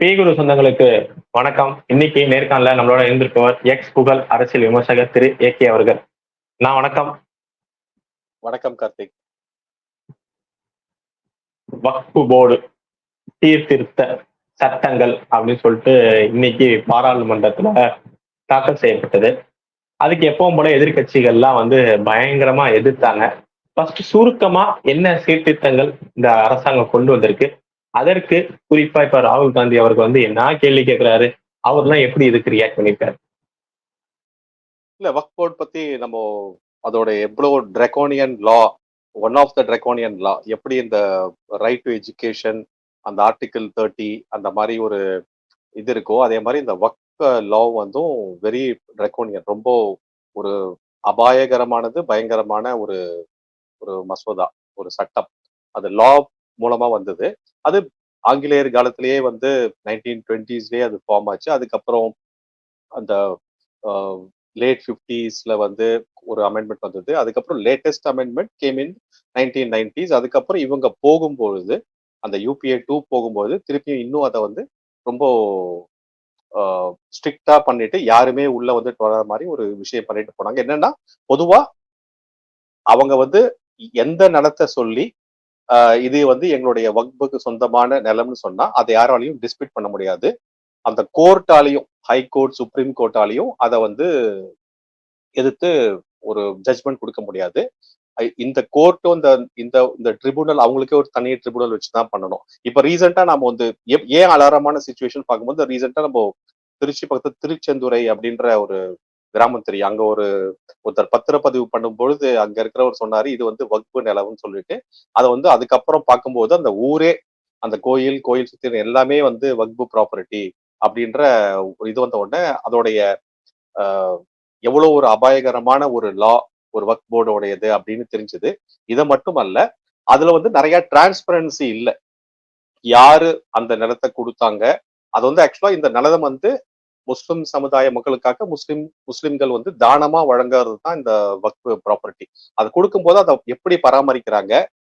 பீகுரு சொந்தங்களுக்கு வணக்கம். இன்னைக்கு நேர்காணல நம்மளோட இருந்திருப்பவர் எக்ஸ் புகழ் அரசியல் விமர்சகர் திரு ஏ கே அவர்கள். நான் வணக்கம். வணக்கம் கார்த்திக். வக்பு போர்டு சீர்திருத்த சட்டங்கள் அப்படின்னு சொல்லிட்டு இன்னைக்கு பாராளுமன்றத்துல தாக்கல் செய்யப்பட்டது. அதுக்கு எப்பவும் போல எதிர்க்கட்சிகள்லாம் வந்து பயங்கரமா எதிர்த்தாங்க. ஃபர்ஸ்ட் சுருக்கமா என்ன சீர்திருத்தங்கள் இந்த அரசாங்கம் கொண்டு வந்திருக்கு? அதற்கு குறிப்பா இப்ப ராகுல் காந்தி அவருக்கு வந்து என்ன கேள்வி கேட்கிறாரு அவர்லாம் எப்படி இதுக்கு ரியாக்ட் பண்ணிருக்காரு? இல்ல வக் போர்ட் பத்தி நம்ம அதோட எவ்வளவு draconian law one of the draconian law எப்படி இந்த ரைட் டு எஜுகேஷன் அந்த ஆர்டிகிள் தேர்ட்டி அந்த மாதிரி ஒரு இது இருக்கோ அதே மாதிரி இந்த வக் லா வந்தும் வெரி ட்ரெக்கோனியன் ரொம்ப ஒரு அபாயகரமானது பயங்கரமான ஒரு ஒரு மசோதா ஒரு சட்டம். அது லா மூலமா வந்தது. அது ஆங்கிலேயர் காலத்திலேயே வந்து நைன்டீன் டுவெண்ட்டீஸ்லயே அது ஃபார்ம் ஆச்சு. அதுக்கப்புறம் அந்த லேட் ஃபிஃப்டிஸ்ல வந்து ஒரு அமெண்ட்மெண்ட் வந்தது. அதுக்கப்புறம் latest amendment came in nineteen nineties அதுக்கப்புறம் இவங்க போகும்பொழுது அந்த யூபிஏ டூ போகும்போது திருப்பியும் இன்னும் அதை வந்து ரொம்ப ஸ்ட்ரிக்டா பண்ணிட்டு யாருமே உள்ள வந்து தொடர மாதிரி ஒரு விஷயம் பண்ணிட்டு போனாங்க. என்னன்னா பொதுவா அவங்க வந்து எந்த நலத்தை சொல்லி இது வந்து எங்களுடைய வக்புக்கு சொந்தமான நிலம்னு சொன்னா அதை யாராலையும் டிஸ்பியூட் பண்ண முடியாது. அந்த கோர்ட்டாலையும் ஹை கோர்ட் சுப்ரீம் கோர்ட்டாலையும் அதை வந்து எதிர்த்து ஒரு ஜட்ஜ்மெண்ட் கொடுக்க முடியாது. இந்த கோர்ட்டும் இந்த இந்த இந்த ட்ரிபுனல் அவங்களுக்கே ஒரு தனி ட்ரிபுனல் வச்சு தான் பண்ணணும். இப்ப ரீசெண்டா நம்ம வந்து ஏன் அலாரமான சுச்சுவேஷன் பார்க்கும்போது ரீசெண்டா நம்ம திருச்சி பக்கத்து திருச்செந்துறை அப்படின்ற ஒரு கிராமம் தெரியும். அங்க ஒரு ஒருத்தர் பத்திரப்பதிவு பண்ணும் பொழுது அங்க இருக்கிறவர் சொன்னாரு இது வந்து வகுப்பு நிலவுன்னு சொல்லிட்டு. அதை வந்து அதுக்கப்புறம் பார்க்கும்போது அந்த ஊரே அந்த கோயில் கோயில் சுத்தி எல்லாமே வந்து வக்பு ப்ராப்பர்ட்டி அப்படின்ற இது வந்த உடனே அதோடைய எவ்வளவு ஒரு அபாயகரமான ஒரு லா ஒரு ஒர்க் போர்டோடையது அப்படின்னு தெரிஞ்சது. இதை மட்டும் அல்ல அதுல வந்து நிறைய டிரான்ஸ்பரன்சி இல்லை. யாரு அந்த நிலத்தை கொடுத்தாங்க அது வந்து ஆக்சுவலா இந்த நிலம் வந்து முஸ்லிம் சமுதாய மக்களுக்காக முஸ்லிம் முஸ்லிம்கள் வந்து தானமா வழங்குறது தான் இந்த வக்ஃபு ப்ராப்பர்ட்டி அது கொடுக்கும்போது அதை எப்படி பராமரிக்கிறாங்க?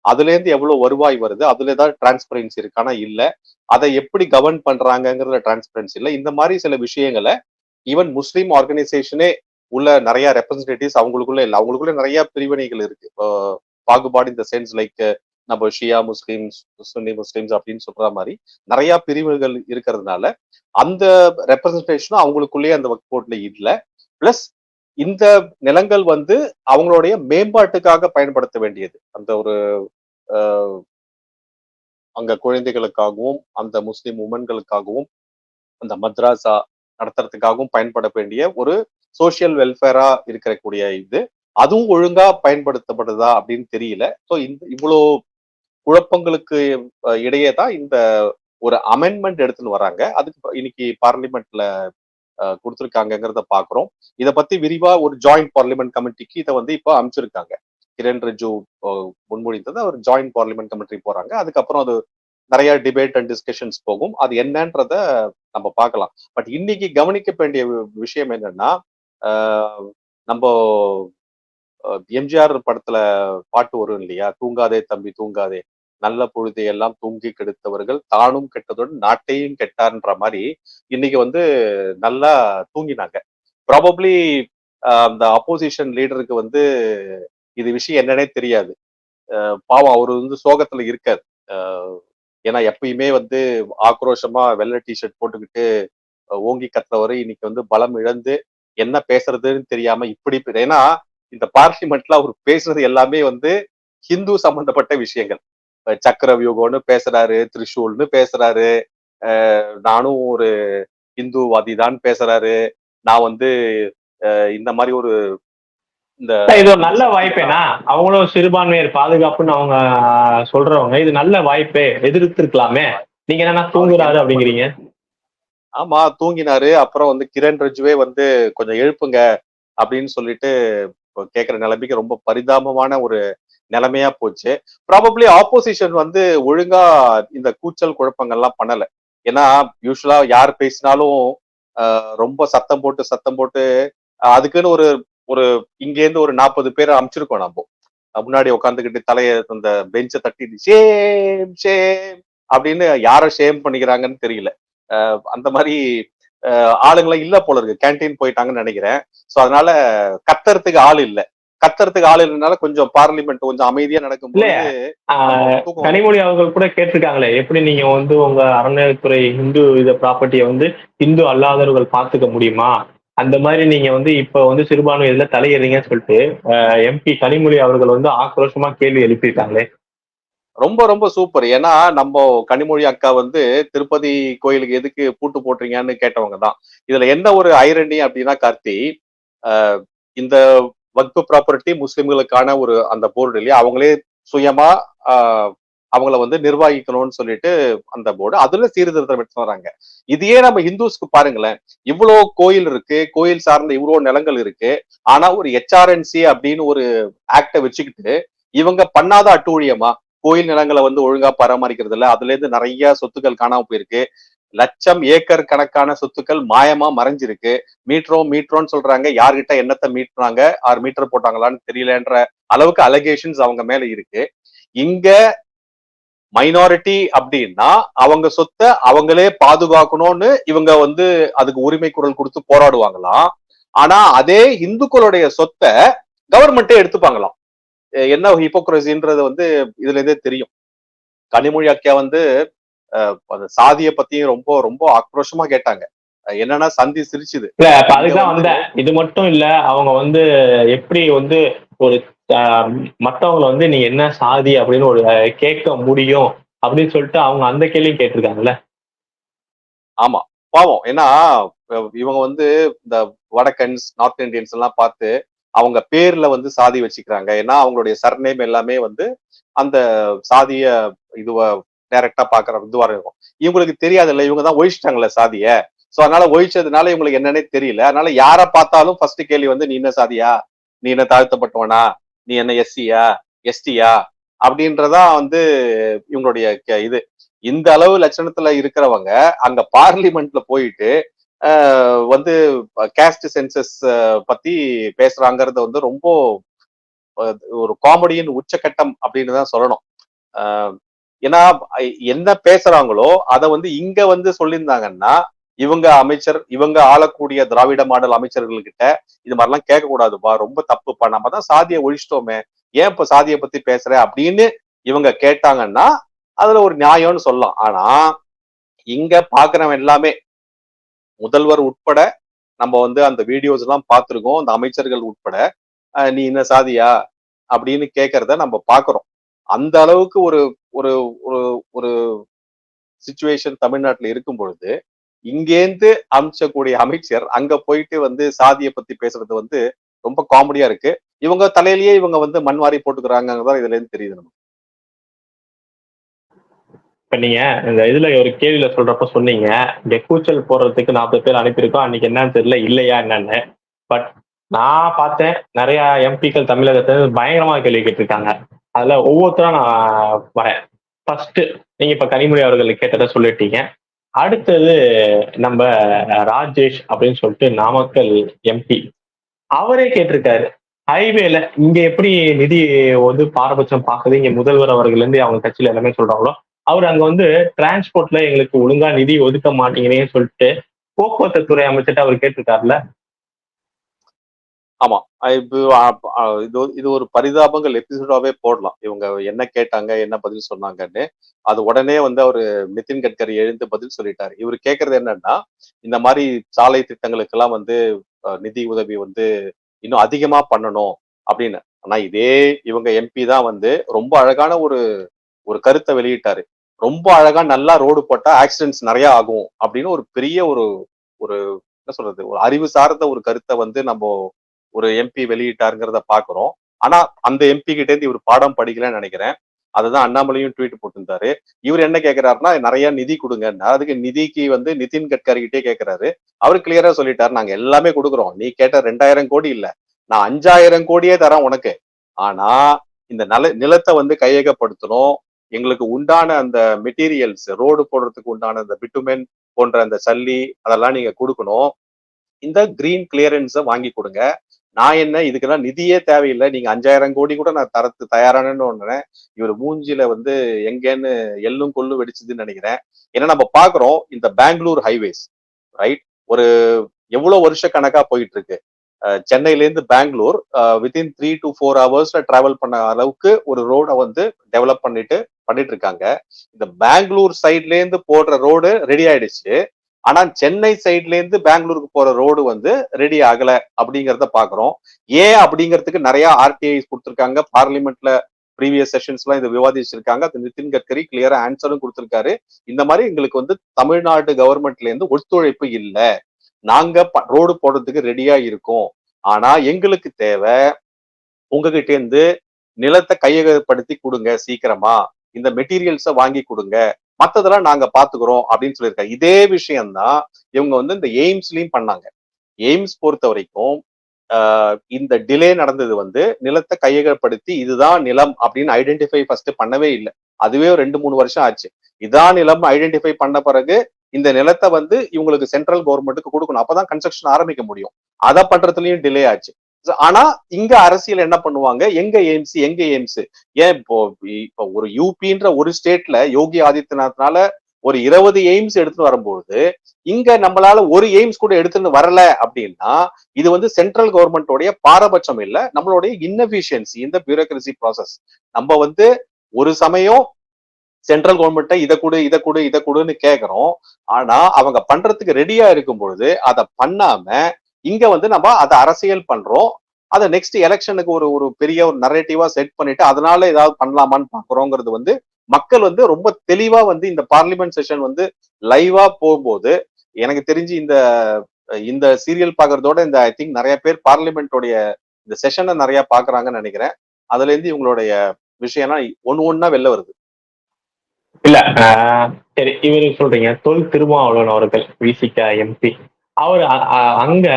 அதுலேருந்து எவ்வளோ எவ்வளவு வருவாய் வருது? அதுல ஏதாவது டிரான்ஸ்பரன்சி இருக்கானா? இல்ல. அதை எப்படி கவர்ன் பண்றாங்கிறதுல டிரான்ஸ்பரன்சி இல்லை. இந்த மாதிரி சில விஷயங்களை ஈவன் முஸ்லீம் ஆர்கனைசேஷனே உள்ள நிறைய ரெப்ரஸன்டேட்டிவ்ஸ் அவங்களுக்குள்ள இல்லை. அவங்களுக்குள்ள நிறைய பிரிவினைகள் இருக்கு. பாகுபாடு இந்த சென்ஸ் லைக் நம்ம ஷியா முஸ்லீம்ஸ் சுன்னி முஸ்லீம்ஸ் அப்படின்னு சொல்ற மாதிரி நிறைய பிரிவுகள் இருக்கிறதுனால அந்த ரெப்ரசன்டேஷனும் அவங்களுக்குள்ளேயே அந்த ஒர்க் போர்ட்ல இல்லை. பிளஸ் இந்த நிலங்கள் வந்து அவங்களுடைய மேம்பாட்டுக்காக பயன்படுத்த வேண்டியது. அந்த ஒரு அங்க குழந்தைகளுக்காகவும் அந்த முஸ்லிம் உமன்களுக்காகவும் அந்த மத்ராசா நடத்துறதுக்காகவும் பயன்பட வேண்டிய ஒரு சோசியல் வெல்ஃபேரா இருக்கக்கூடிய இது. அதுவும் ஒழுங்கா பயன்படுத்தப்படுதா அப்படின்னு தெரியல. ஸோ இந்த இவ்வளோ குழப்பங்களுக்கு இடையே தான் இந்த ஒரு அமெண்ட்மெண்ட் எடுத்துன்னு வராங்க. அதுக்கு இன்னைக்கு பார்லிமெண்ட்ல கொடுத்துருக்காங்கிறத பாக்குறோம். இதை பத்தி விரிவா ஒரு ஜாயிண்ட் பார்லிமெண்ட் கமிட்டிக்கு இதை வந்து இப்போ அமைச்சிருக்காங்க. கிரண் ரிஜு முன்மொழிந்தது அவர் ஜாயிண்ட் பார்லிமெண்ட் கமிட்டி போறாங்க. அதுக்கப்புறம் அது நிறைய டிபேட் அண்ட் டிஸ்கஷன்ஸ் போகும். அது என்னன்றத நம்ம பார்க்கலாம் பட் இன்னைக்கு கவனிக்க வேண்டிய விஷயம் என்னன்னா நம்ம எம்ஜிஆர் படத்துல பாட்டு வரும் இல்லையா? தூங்காதே தம்பி தூங்காதே. நல்ல பொழுதை எல்லாம் தூங்கி கெடுத்தவர்கள் தானும் கெட்டதுடன் நாட்டையும் கெட்டார்ன்ற மாதிரி இன்னைக்கு வந்து நல்லா தூங்கினாங்க. ப்ராபப்ளி அந்த அப்போசிஷன் லீடருக்கு வந்து இது விஷயம் என்னன்னே தெரியாது. பாவம் அவர் வந்து சோகத்துல இருக்காது ஏன்னா எப்பயுமே வந்து ஆக்ரோஷமா வெள்ளை டிஷர்ட் போட்டுக்கிட்டு ஓங்கி கத்துறவரை இன்னைக்கு வந்து பலம் இழந்து என்ன பேசுறதுன்னு தெரியாம இப்படி ஏன்னா இந்த பார்லிமெண்ட்ல அவர் பேசுறது எல்லாமே வந்து ஹிந்து சம்பந்தப்பட்ட விஷயங்கள். சக்கர வியூகம்னு பேசுறாரு திரிஷூல்னு பேசுறாரு. நானும் ஒரு இந்துவாதி தான் பேசுறாரு. நான் வந்து இந்த மாதிரி ஒரு இந்த இது ஒரு நல்ல வாய்ப்பேனா? அவங்களும் சிறுபான்மையர் பாதுகாப்புன்னு அவங்க சொல்றவங்க. இது நல்ல வாய்ப்பே. எதிர்த்து இருக்கலாமே நீங்க என்ன தூங்குறாரு அப்படிங்கிறீங்க. ஆமா தூங்கினாரு. அப்புறம் வந்து கிரண் ரிஜுவே வந்து கொஞ்சம் எழுப்புங்க அப்படின்னு சொல்லிட்டு கேட்கிற நிலைமைக்கு ரொம்ப பரிதாபமான ஒரு நிலைமையா போச்சு. ப்ராபப்ளி ஆப்போசிஷன் வந்து ஒழுங்கா இந்த கூச்சல் குழப்பங்கள்லாம் பண்ணல. ஏன்னா யூஸ்வலா யார் பேசினாலும் ரொம்ப சத்தம் போட்டு சத்தம் போட்டு அதுக்குன்னு ஒரு ஒரு இங்கேருந்து ஒரு நாற்பது பேர் அமைச்சிருக்கோம் நம்ம முன்னாடி உட்காந்துக்கிட்டு தலைய அந்த பெஞ்சை தட்டி ஷேம் ஷேம் அப்படின்னு யாரை ஷேம் பண்ணிக்கிறாங்கன்னு தெரியல. அந்த மாதிரி ஆளுங்களாம் இல்ல போல இருக்கு. கேண்டீன் போயிட்டாங்கன்னு நினைக்கிறேன். சோ அதனால கத்துறதுக்கு ஆள் இல்லை. கத்துறதுக்கு ஆள் இல்லைனால கொஞ்சம் பார்லிமெண்ட் கொஞ்சம் அமைதியா தூக்கம் கனிமொழி அவர்கள் கூட கேட்டிருக்காங்களே எப்படி நீங்க வந்து உங்க அறநிலையத்துறை இந்து இத ப்ராப்பர்ட்டியை வந்து இந்து அல்லாதவர்கள் பார்த்துக்க முடியுமா? அந்த மாதிரி நீங்க வந்து இப்ப வந்து சிறுபான்மை இதுல தலையிடுறீங்கன்னு சொல்லிட்டு எம்பி கனிமொழி அவர்கள் வந்து ஆக்ரோஷமா கேள்வி எழுப்பியிருக்காங்களே. ரொம்ப ரொம்ப சூப்பர். ஏன்னா நம்ம கனிமொழி அக்கா வந்து திருப்பதி கோயிலுக்கு எதுக்கு பூட்டு போடுறீங்கன்னு கேட்டவங்க தான் இதுல என்ன ஒரு ஐரணி அப்படின்னா கார்த்தி ஆஹ் இந்த வக்பு ப்ராப்பர்ட்டி முஸ்லிம்களுக்கான ஒரு அந்த போர்டு இல்லையா? அவங்களே சுயமா அவங்கள வந்து நிர்வகிக்கணும்னு சொல்லிட்டு அந்த போர்டு அதுல சீர்திருத்தம் எடுத்து வராங்க. இதையே நம்ம ஹிந்துஸ்க்கு பாருங்களேன். இவ்வளோ கோயில் இருக்கு. கோயில் சார்ந்த இவ்வளோ நிலங்கள் இருக்கு. ஆனா ஒரு ஹெச்ஆர்என்சி அப்படின்னு ஒரு ஆக்டை வச்சுக்கிட்டு இவங்க பண்ணாத அட்டூழியமா? கோயில் நிலங்களை வந்து ஒழுங்கா பராமரிக்கிறது இல்ல அதுல இருந்து நிறைய சொத்துக்கள் காணாம போயிருக்கு. லட்சம் ஏக்கர் கணக்கான சொத்துக்கள் மாயமா மறைஞ்சிருக்கு. மீட்டரோ மீட்ரோன்னு சொல்றாங்க. யார்கிட்ட என்னத்தை மீட்டுறாங்க ஆறு மீட்டர் போட்டாங்களான்னு தெரியலன்ற அளவுக்கு அலகேஷன்ஸ் அவங்க மேல இருக்கு. இங்க மைனாரிட்டி அப்படின்னா அவங்க சொத்தை அவங்களே பாதுகாக்கணும்னு இவங்க வந்து அதுக்கு உரிமை குரல் கொடுத்து போராடுவாங்களாம். ஆனா அதே இந்துக்களுடைய சொத்தை கவர்மெண்ட்டே எடுத்துப்பாங்களாம். என்ன ஹிப்போக்ரஸின்றது வந்து இதுல இருந்தே தெரியும். கனிமொழி அக்கியா வந்து அந்த சாதியை பத்தியும் ரொம்ப ரொம்ப ஆக்ரோஷமா கேட்டாங்க. என்னன்னா சந்தி சிரிச்சுது. இல்ல அதுதான் வந்து வந்தேன். இது மட்டும் இல்ல அவங்க வந்து எப்படி வந்து ஒரு மத்தவங்கள வந்து நீ என்ன சாதி அப்படின்னு ஒரு கேட்க முடியும் அப்படின்னு சொல்லிட்டு அவங்க அந்த கேள்வியும் கேட்டிருக்காங்கல்ல? ஆமா. பாவம். ஏன்னா இவங்க வந்து இந்த வடக்கன்ஸ் நார்த் இந்தியன்ஸ் எல்லாம் பார்த்து அவங்க பேர்ல வந்து சாதி வச்சுக்கிறாங்க. ஏன்னா அவங்களுடைய சர்நேம் எல்லாமே வந்து அந்த சாதிய இதுவ டைரக்டா பாக்குற இதுவா இருக்கும். இவங்களுக்கு தெரியாதுல்ல இவங்க தான் ஒழிச்சிட்டாங்களே சாதிய. சோ அதனால ஒழிச்சதுனால இவங்களுக்கு என்னன்னே தெரியல. அதனால யார பார்த்தாலும் ஃபர்ஸ்ட் கேள்வி வந்து நீ என்ன சாதியா? நீ என்ன தாழ்த்தப்பட்டவனா? நீ என்ன எஸ்சியா எஸ்டியா அப்படின்றதா வந்து இவங்களுடைய இது. இந்த அளவு லட்சணத்துல இருக்கிறவங்க அங்க பார்லிமெண்ட்ல போயிட்டு வந்து கேஸ்ட் சென்சஸ் பத்தி பேசுறாங்கிறது வந்து ரொம்ப ஒரு காமெடியின் உச்சக்கட்டம் அப்படின்னு தான் சொல்லணும். ஏன்னா என்ன பேசுறாங்களோ அதை வந்து இங்க வந்து சொல்லியிருந்தாங்கன்னா இவங்க அமைச்சர் இவங்க ஆளக்கூடிய திராவிட மாடல் அமைச்சர்கள் கிட்ட இது மாதிரிலாம் கேட்கக்கூடாதுப்பா ரொம்ப தப்புப்பா நம்ம தான் சாதியை ஒழிச்சிட்டோமே ஏன் இப்ப சாதியை பத்தி பேசுற அப்படின்னு இவங்க கேட்டாங்கன்னா அதுல ஒரு நியாயம்னு சொல்லலாம். ஆனா இங்க பாக்குறவன் எல்லாமே முதல்வர் உட்பட நம்ம வந்து அந்த வீடியோஸ் எல்லாம் பார்த்துருக்கோம் அந்த அமைச்சர்கள் உட்பட நீ என்ன சாதியா அப்படின்னு கேட்கறத நம்ம பாக்குறோம். அந்த அளவுக்கு ஒரு ஒரு ஒரு ஒரு சுச்சுவேஷன் தமிழ்நாட்டுல இருக்கும் பொழுது இங்கேந்து அமிச்சக்கூடிய அமைச்சர் அங்க போயிட்டு வந்து சாதியை பத்தி பேசுறது வந்து ரொம்ப காமெடியா இருக்கு. இவங்க தலையிலேயே இவங்க வந்து மண் வாரி போட்டுக்கிறாங்கதான் இதுல இருந்து தெரியுது நமக்கு. இப்ப நீங்க இந்த இதுல ஒரு கேள்வியில சொல்றப்ப சொன்னீங்க இங்க கூச்சல் போடுறதுக்கு நாற்பது பேர் அனுப்பியிருக்கோம் அன்னைக்கு என்னன்னு தெரியல இல்லையா என்னன்னு. பட் நான் பார்த்தேன் நிறைய எம்பிக்கள் தமிழகத்துல பயங்கரமா கேள்வி கேட்டிருக்காங்க. அதுல ஒவ்வொருத்தரா நான் வரேன் ஃபர்ஸ்ட் நீங்க இப்ப கனிமொழி அவர்கள் கேட்டதை சொல்லிட்டீங்க. அடுத்தது நம்ம ராஜேஷ் அப்படின்னு சொல்லிட்டு நாமக்கல் எம்பி அவரே கேட்டிருக்காரு. ஹைவேல இங்க எப்படி நிதி வந்து பாரபட்சம் பார்க்குது? இங்க முதல்வர் அவர்கள் இருந்து அவங்க கட்சியில எல்லாமே சொல்றாங்களோ அவர் அங்க வந்து டிரான்ஸ்போர்ட்ல எங்களுக்கு ஒழுங்கா நிதி ஒதுக்க மாட்டீங்கன்னு சொல்லிட்டு போக்குவரத்து துறை அமைச்சிட்டு அவர் கேட்டிருக்காருல்ல. ஆமா. இப்போ இது ஒரு- இது ஒரு பரிதாபங்கள் எபிசோடாவே போடலாம். இவங்க என்ன கேட்டாங்க என்ன பதில் சொன்னாங்கன்னு அது உடனே வந்து அவரு நிதின் கட்கரி எழுந்து பதில் சொல்லிட்டாரு. இவர் கேக்குறது என்னன்னா இந்த மாதிரி சாலை திட்டங்களுக்கெல்லாம் வந்து நிதி உதவி வந்து இன்னும் அதிகமா பண்ணணும் அப்படின்னு. ஆனா இதே இவங்க எம்பி தான் வந்து ரொம்ப அழகான ஒரு ஒரு கருத்தை வெளியிட்டாரு. ரொம்ப அழகா நல்லா ரோடு போட்டா ஆக்சிடென்ட்ஸ் நிறைய ஆகும் அப்படின்னு ஒரு பெரிய ஒரு ஒரு என்ன சொல்றது ஒரு அறிவு சார்ந்த ஒரு கருத்தை வந்து நம்ம ஒரு எம்பி வெளியிட்டாருங்கிறத பாக்குறோம். ஆனா அந்த எம்பி கிட்ட இருந்து இவர் பாடம் படிக்கலன்னு நினைக்கிறேன். அதுதான் அண்ணாமலையும் ட்வீட் போட்டிருந்தாரு. இவர் என்ன கேட்கிறாருன்னா நிறைய நிதி கொடுங்க அதுக்கு நிதிக்கு வந்து நிதின் கட்காரி கிட்டே கேட்கிறாரு அவர் கிளியரா சொல்லிட்டாரு நாங்க எல்லாமே கொடுக்குறோம். நீ கேட்ட ரெண்டாயிரம் கோடி இல்ல. நான் அஞ்சாயிரம் கோடியே தரேன் உனக்கு. ஆனா இந்த நில நிலத்தை வந்து கையகப்படுத்தணும். எங்களுக்கு உண்டான அந்த மெட்டீரியல்ஸ் ரோடு போடுறதுக்கு உண்டான அந்த பிட்டுமென் போன்ற அந்த சல்லி அதெல்லாம் நீங்க கொடுக்கணும். இந்த கிரீன் கிளியரன்ஸை வாங்கி கொடுங்க. நான் என்ன? இதுக்கெல்லாம் நிதியே தேவையில்லை. நீங்க அஞ்சாயிரம் கோடி கூட நான் தரத்து தயாரானு ஒண்ணு இவர் மூஞ்சில வந்து எங்கேன்னு எள்ளும் கொள்ளும் வெடிச்சதுன்னு நினைக்கிறேன். ஏன்னா நம்ம பாக்குறோம் இந்த பெங்களூர் ஹைவேஸ் ரைட் ஒரு எவ்வளவு வருஷ கணக்கா போயிட்டு இருக்கு சென்னையில இருந்து Bangalore within three to four ஹவர்ஸ்ல travel பண்ண அளவுக்கு ஒரு ரோடை வந்து டெவலப் பண்ணிட்டு பண்ணிட்டு இருக்காங்க இந்த பெங்களூர் சைட்ல இருந்து போடுற ரோடு ரெடி ஆயிடுச்சு. ஆனா சென்னை சைட்ல இருந்து பெங்களூருக்கு போற ரோடு வந்து ரெடி ஆகல அப்படிங்கறத பாக்குறோம். ஏன் அப்படிங்கிறதுக்கு நிறைய ஆர்டிஐஸ் கொடுத்துருக்காங்க. பார்லிமெண்ட்ல ப்ரீவியஸ் செஷன்ஸ்லாம் இதை விவாதிச்சிருக்காங்க. அது நிதின் கட்கரி கிளியரா ஆன்சரும் கொடுத்திருக்காரு. இந்த மாதிரி எங்களுக்கு வந்து தமிழ்நாடு கவர்மெண்ட்ல இருந்து ஒத்துழைப்பு இல்ல. நாங்க ரோடு போடுறதுக்கு ரெடியா இருக்கோம். ஆனா எங்களுக்கு தேவை உங்ககிட்ட இருந்து நிலத்தை கையகப்படுத்தி கொடுங்க சீக்கிரமா. இந்த மெட்டீரியல்ஸை வாங்கி கொடுங்க. மத்ததெல்லாம் நாங்க பாத்துக்கிறோம் அப்படின்னு சொல்லியிருக்காங்க. இதே விஷயம்தான் இவங்க வந்து இந்த எய்ம்ஸ்லயும் பண்ணாங்க. எய்ம்ஸ் பொறுத்த வரைக்கும் இந்த டிலே நடந்தது வந்து நிலத்தை கையகப்படுத்தி இதுதான் நிலம் அப்படின்னு ஐடென்டிஃபை ஃபர்ஸ்ட் பண்ணவே இல்லை. அதுவே ஒரு ரெண்டு மூணு வருஷம் ஆச்சு. இதான் நிலம் ஐடென்டிஃபை பண்ண பிறகு இந்த நிலத்தை வந்து இவங்களுக்கு சென்ட்ரல் கவர்மெண்ட்டுக்கு கொடுக்கணும். அப்பதான் கன்ஸ்ட்ரக்ஷன் ஆரம்பிக்க முடியும். அதை பண்றதுலயும் டிலே ஆச்சு. ஆனா இங்க அரசியல் என்ன பண்ணுவாங்க? எங்க எய்ம்ஸ் எங்க எய்ம்ஸ் ஏன் இப்போ இப்போ ஒரு யூபின்ற ஒரு ஸ்டேட்ல யோகி ஆதித்யநாத்னால ஒரு இருபது எய்ம்ஸ் எடுத்துட்டு வரும்போது இங்க நம்மளால ஒரு எய்ம்ஸ் கூட எடுத்துட்டு வரல அப்படின்னா இது வந்து சென்ட்ரல் கவர்மெண்டோடைய பாரபட்சம் இல்ல நம்மளுடைய இன்னபிஷியன்சி இந்த பியூரோக்ரசி ப்ராசஸ் நம்ம வந்து ஒரு சமயம் சென்ட்ரல் கவர்மெண்ட்டை இதை கொடு இதை கொடு இதை கொடுன்னு கேட்குறோம் ஆனா அவங்க பண்றதுக்கு ரெடியா இருக்கும் பொழுது அதை பண்ணாம இங்க வந்து நம்ம அதை அரசியல் பண்றோம். அதை நெக்ஸ்ட் எலெக்ஷனுக்கு ஒரு ஒரு பெரிய ஒரு நரேட்டிவா செட் பண்ணிட்டு அதனால ஏதாவது பண்ணலாமான்னு பாக்குறோங்கிறது வந்து மக்கள் வந்து ரொம்ப தெளிவா வந்து இந்த பார்லிமெண்ட் செஷன் வந்து லைவா போகும்போது எனக்கு தெரிஞ்சு இந்த இந்த சீரியல் பாக்குறதோட இந்த ஐ திங்க் நிறைய பேர் பார்லிமெண்டோடைய இந்த செஷனை நிறைய பாக்குறாங்கன்னு நினைக்கிறேன். அதுல இருந்து இவங்களுடைய விஷயம்லாம் ஒன்னு ஒன்னா வெளில வருது. இல்ல சரி இவரு சொல்றீங்க தொல் திருமாவளவன் அவர்கள் விசிகா எம்பி அவர் அங்க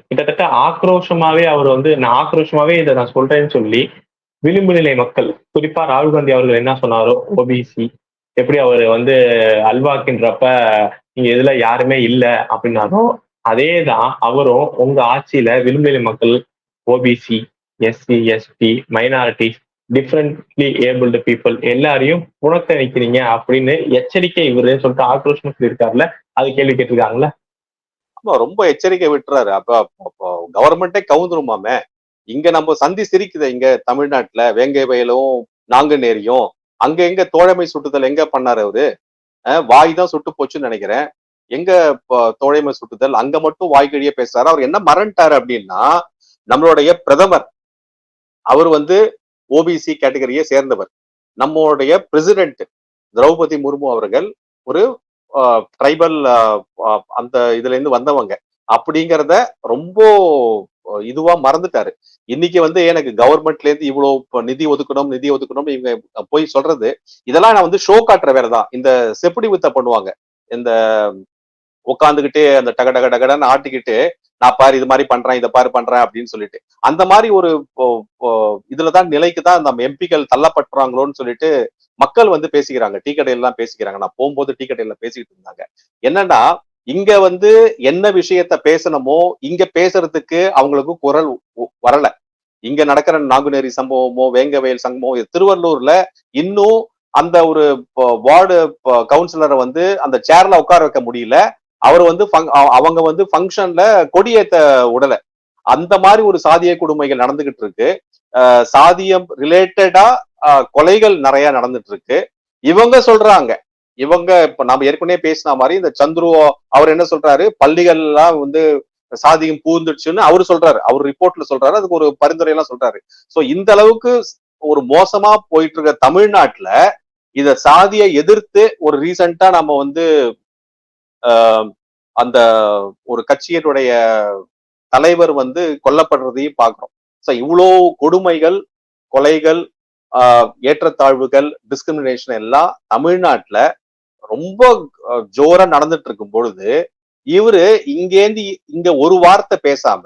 கிட்டத்தட்ட ஆக்ரோஷமாவே அவர் வந்து நான் ஆக்ரோஷமாவே இதை நான் சொல்றேன்னு சொல்லி விளிம்பு நிலை மக்கள் குறிப்பா ராகுல் காந்தி அவர்கள் என்ன சொன்னாரோ ஓபிசி எப்படி அவர் வந்து அல்வாக்கின்றப்ப நீங்க இதுல யாருமே இல்லை அப்படின்னாலும் அதே தான் அவரும் உங்க ஆட்சியில விளிம்பு நிலை மக்கள் OBC SC ST minorities differently abled people எல்லாரையும் புறக்கணிக்கிறீங்க அப்படின்னு எச்சரிக்கை இவரு சொல்லிட்டு ஆக்ரோஷமா சொல்லியிருக்காருல அது கேள்வி கேட்டிருக்காங்கல்ல ஆமா ரொம்ப எச்சரிக்கை விட்டுறாரு. அப்ப அப்போ கவர்மெண்டே கவுந்துருமாமே. இங்க நம்ம சந்தி சிரிக்குது இங்க தமிழ்நாட்டுல வேங்கை வயலும் நாங்குநேரியும். அங்க எங்க தோழமை சுட்டுதல் எங்க பண்ணாரு அவரு? வாய் தான் சுட்டு போச்சுன்னு நினைக்கிறேன். எங்க தோழமை சுட்டுதல்? அங்க மட்டும் வாய்க்கழியே பேசுறாரு. அவர் என்ன மறந்துட்டாரு அப்படின்னா நம்மளுடைய பிரதமர். அவர் வந்து ஓபிசி கேட்டகரியை சேர்ந்தவர். நம்மளுடைய பிரசிடென்ட் திரௌபதி முர்மு அவர்கள் ஒரு ட்ரைபல் அந்த இதுல இருந்து வந்தவங்க. அப்படிங்கிறத ரொம்ப இதுவா மறந்துட்டாரு. இன்னைக்கு வந்து எனக்கு கவர்மெண்ட்ல இருந்து இவ்வளவு நிதி ஒதுக்கணும் நிதி ஒதுக்கணும் இவங்க போய் சொல்றது இதெல்லாம் நான் வந்து ஷோ காட்டுற வேறதான் இந்த செப்படி வித்த பண்ணுவாங்க. இந்த உட்காந்துக்கிட்டு அந்த டக டக டகடன்னு ஆட்டிக்கிட்டு நான் பாரு இது மாதிரி பண்றேன் இதை பாரு பண்றேன் அப்படின்னு சொல்லிட்டு. அந்த மாதிரி ஒரு இதுலதான் நிலைக்கு தான் நம்ம எம்பிக்கள் தள்ளப்பட்டுறாங்களோன்னு சொல்லிட்டு மக்கள் வந்து பேசிக்கிறாங்க டீ கடையில பேசிக்கிறாங்க. நான் போகும்போது டீ கடையில பேசிக்கிட்டு இருந்தாங்க. என்னன்னா இங்க வந்து என்ன விஷயத்த பேசணுமோ இங்க பேசுறதுக்கு அவங்களுக்கு குரல் வரல. இங்க நடக்கிற நாங்குநேரி சம்பவமோ வேங்கவயல் சம்பவமோ திருவள்ளூர்ல இன்னும் அந்த ஒரு வார்டு கவுன்சிலரை வந்து அந்த சேர்ல உட்கார வைக்க முடியல. அவர் வந்து அவங்க வந்து ஃபங்க்ஷன்ல கொடியேத்த உடல. அந்த மாதிரி ஒரு சாதிய கொடுமைகள் நடந்துகிட்டு இருக்கு. சாதியம் ரிலேட்டடா கொலைகள் நிறைய நடந்துட்டு இருக்கு இவங்க சொல்றாங்க. இவங்க இப்ப நம்ம ஏற்கனவே பேசின மாதிரி இந்த சந்துரு அவர் என்ன சொல்றாரு? பள்ளிகள் எல்லாம் வந்து சாதியம் பூந்துடுச்சுன்னு அவர் சொல்றாரு. அவர் ரிப்போர்ட்ல சொல்றாரு. அதுக்கு ஒரு பரிந்துரை எல்லாம் சொல்றாரு. சோ இந்த அளவுக்கு ஒரு மோசமா போயிட்டு இருக்க தமிழ்நாட்டுல இத சாதியை எதிர்த்து ஒரு ரீசண்டா நம்ம வந்து ஆஹ், அந்த ஒரு கட்சியினுடைய தலைவர் வந்து கொல்லப்படுறதையும் பாக்குறோம். சோ இவ்வளோ கொடுமைகள் கொலைகள் ஏற்றத்தாழ்வுகள் டிஸ்கிரிமினேஷன் எல்லாம் தமிழ்நாட்டுல ரொம்ப ஜோராக ஜோரா நடந்துட்டு இருக்கும் பொழுது இவரு இங்கேந்து இங்க ஒரு வார்த்தை பேசாம